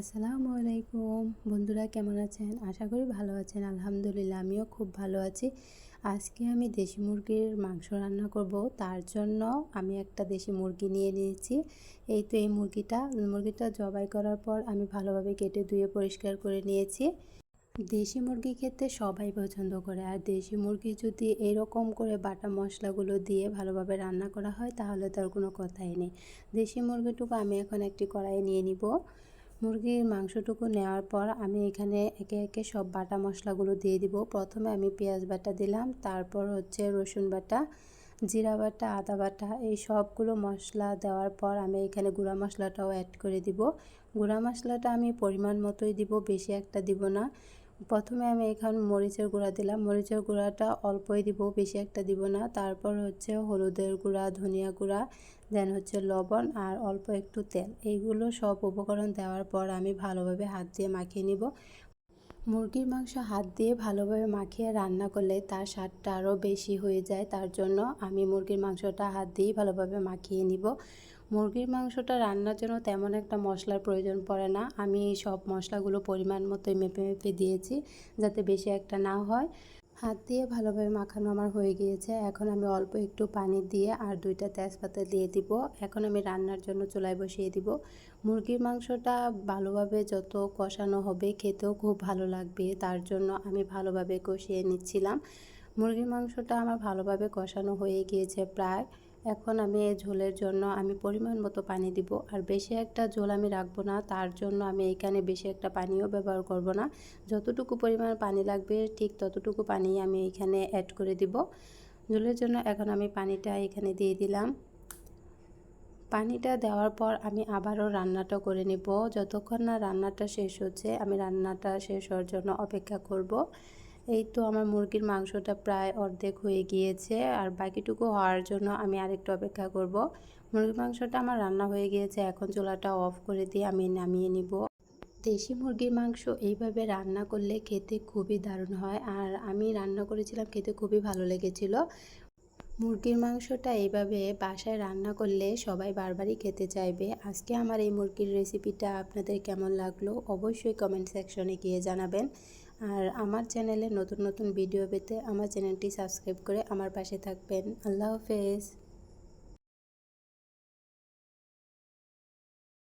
আসসালামু আলাইকুম। বন্ধুরা কেমন আছেন? আশা করি ভালো আছেন। আলহামদুলিল্লাহ, আমিও খুব ভালো আছি। আজকে আমি দেশি মুরগির মাংস রান্না করব। তার জন্য আমি একটা দেশি মুরগি নিয়ে নিয়েছি। এই তো এই মুরগিটা। মুরগিটা জবাই করার পর আমি ভালোভাবে কেটে ধুয়ে পরিষ্কার করে নিয়েছি। দেশি মুরগি খেতে সবাই পছন্দ করে। আর দেশি মুরগি যদি এরকম করে বাটা মশলাগুলো দিয়ে ভালোভাবে রান্না করা হয়, তাহলে তার কোনো কথাই নেই। দেশি মুরগিটুকু আমি এখন একটি কড়াইয়ে নিয়ে নিব। মুরগির মাংসটুকু নেওয়ার পর আমি এখানে একে একে সব বাটা মশলাগুলো দিয়ে দিব। প্রথমে আমি পেঁয়াজ বাটা দিলাম, তারপর হচ্ছে রসুন বাটা, জিরা বাটা, আদা বাটা, এই সবগুলো মশলা দেওয়ার পর আমি এখানে গুঁড়া মশলাটাও অ্যাড করে দিব। গুঁড়া মশলাটা আমি পরিমাণ মতোই দিব, বেশি একটা দিব না। প্রথমে আমি এখানে মরিচের গুঁড়া দিলাম। মরিচের গুঁড়াটা অল্পই দিব, বেশি একটা দিব না। তারপর হচ্ছে হলুদের গুঁড়া, ধনিয়া গুঁড়া, দেন হচ্ছে লবণ আর অল্প একটু তেল। এইগুলো সব উপকরণ দেওয়ার পর আমি ভালোভাবে হাত দিয়ে মাখিয়ে নিব। মুরগির মাংস হাত দিয়ে ভালোভাবে মাখিয়ে রান্না করলে তার স্বাদটা আরও বেশি হয়ে যায়। তার জন্য আমি মুরগির মাংসটা হাত দিয়েই ভালোভাবে মাখিয়ে নিব। মুরগির মাংসটা রান্নার জন্য তেমন একটা মশলার প্রয়োজন পড়ে না। আমি সব মশলাগুলো পরিমাণ মতোই মেপে মেপে দিয়েছি যাতে বেশি একটা না হয়। হাত দিয়ে ভালোভাবে মাখানো আমার হয়ে গিয়েছে। এখন আমি অল্প একটু পানি দিয়ে আর দুইটা তেজপাতা দিয়ে দিব। এখন আমি রান্নার জন্য চুলায় বসিয়ে দিব। মুরগির মাংসটা ভালোভাবে যত কষানো হবে খেতেও খুব ভালো লাগবে। তার জন্য আমি ভালোভাবে কষিয়ে নিচ্ছিলাম। মুরগির মাংসটা আমার ভালোভাবে কষানো হয়ে গিয়েছে প্রায়। এখন আমি এই ঝোলের জন্য আমি পরিমাণ মতো পানি দিব। আর বেশি একটা ঝোল আমি রাখব না, তার জন্য আমি এখানে বেশি একটা পানিও ব্যবহার করব না। যতটুকু পরিমাণ পানি লাগবে, ঠিক ততটুকু পানি আমি এখানে অ্যাড করে দিব। ঝোলের জন্য এখন আমি পানিটা এখানে দিয়ে দিলাম। পানিটা দেওয়ার পর আমি আবারও রান্নাটা করে নেব। যতক্ষণ না রান্নাটা শেষ হচ্ছে, আমি রান্নাটা শেষ হওয়ার জন্য অপেক্ষা করব। এই তো আমার মুরগির মাংসটা প্রায় অর্ধেক হয়ে গিয়েছে আর বাকিটুকু হওয়ার জন্য আমি আরেকটু অপেক্ষা করব। মুরগির মাংসটা আমার রান্না হয়ে গিয়েছে, এখন চুলাটা অফ করে দিয়ে আমি নামিয়ে নিব। দেশি মুরগির মাংস এইভাবে রান্না করলে খেতে খুবই দারুণ হয় আর আমি রান্না করেছিলাম খেতে খুবই ভালো লেগেছিল। মুরগির মাংসটা এইভাবে বাসায় রান্না করলে সবাই বারবারই খেতে চাইবে। আজকে আমার এই মুরগির রেসিপিটা আপনাদের কেমন লাগল অবশ্যই কমেন্ট সেকশনে গিয়ে জানাবেন। আর আমার চ্যানেলে নতুন নতুন ভিডিও পেতে আমার চ্যানেলটি সাবস্ক্রাইব করে আমার পাশে থাকবেন। আল্লাহ হাফেজ।